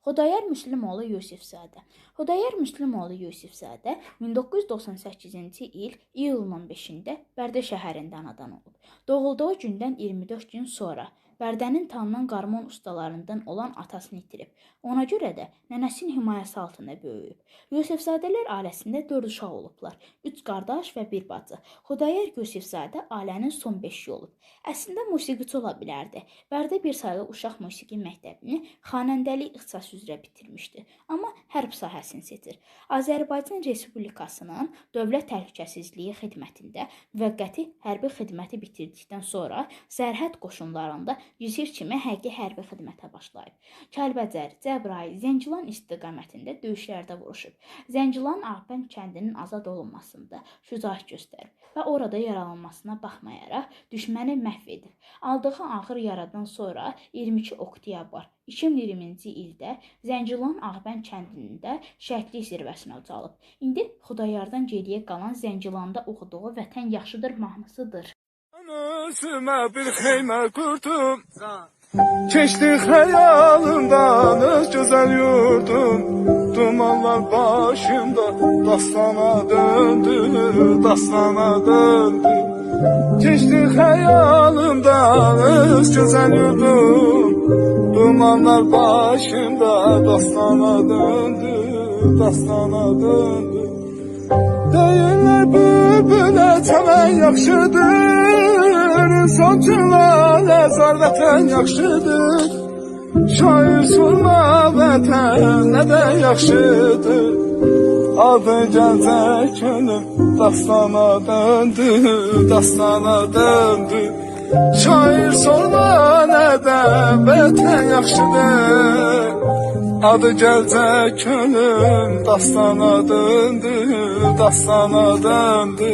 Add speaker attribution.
Speaker 1: Xudayar Müslümoğlu Yusifzadə. Xudayar Müslümoğlu Yusifzadə 1998-ci il iyulun 5-də Bərdə şəhərində anadan olub. Doğulduğu gündən 24 gün sonra Bərdənin tanınan qarmon ustalarından olan atasını itirib. Ona görə də nənəsinin himayəsi altında böyüyüb. Yusifzadələr ailəsində 4 uşaq olublar. 3 qardaş və 1 bacı. Xudayar Yusifzadə ailənin son 5-i olub. Əslində musiqiçi ola bilərdi. Bərdə bir saylı uşaq musiqi məktəbini xanəndəlik ixtisası üzrə bitirmişdi, amma hərb sahəsini seçir. Azərbaycan Respublikasının Dövlət Təhlükəsizliyi xidmətində müvəqqəti hərbi xidməti bitirdikdən sonra sərhəd qoşunlarında yüzür kimi həqiqi hərbi xidmətə başlayıb. Kəlbəcər, Cəbrayıl, Zəngilan istiqamətində döyüşlərdə vuruşub. Zəngilan Ağbənd kəndinin azad olunmasında şücaət göstərib və orada yaralanmasına baxmayaraq düşməni məhv edib. Aldığı ağır yaradan sonra 22 oktyabr 2020-ci ildə Zəngilan Ağbənd kəndində şəhidlik zirvəsinə ucalıb. İndi Xudayardan geriyə qalan Zəngilanda oxuduğu Vətən yaxşıdır mahnısıdır.
Speaker 2: Üstüme bir xeymə qurdum Keçdi xəyalımdan öz gözəl yurdum. Dumanlar başımda dastana döndü, dastana döndü. Keçdi xəyalımdan öz gözəl yurdum. Dumanlar başımda dastana döndü, dastana döndü. Deyirlər bülbülə çəmən yaxşıdır İnsancılar əzar vətən yaxşıdır Şair sorma vətən nədən yaxşıdır Adı gəlcək könül dastana döndü, dastana döndü Şair sorma nədən vətən yaxşıdır Adı gəlcək könül dastana döndü, dastana döndü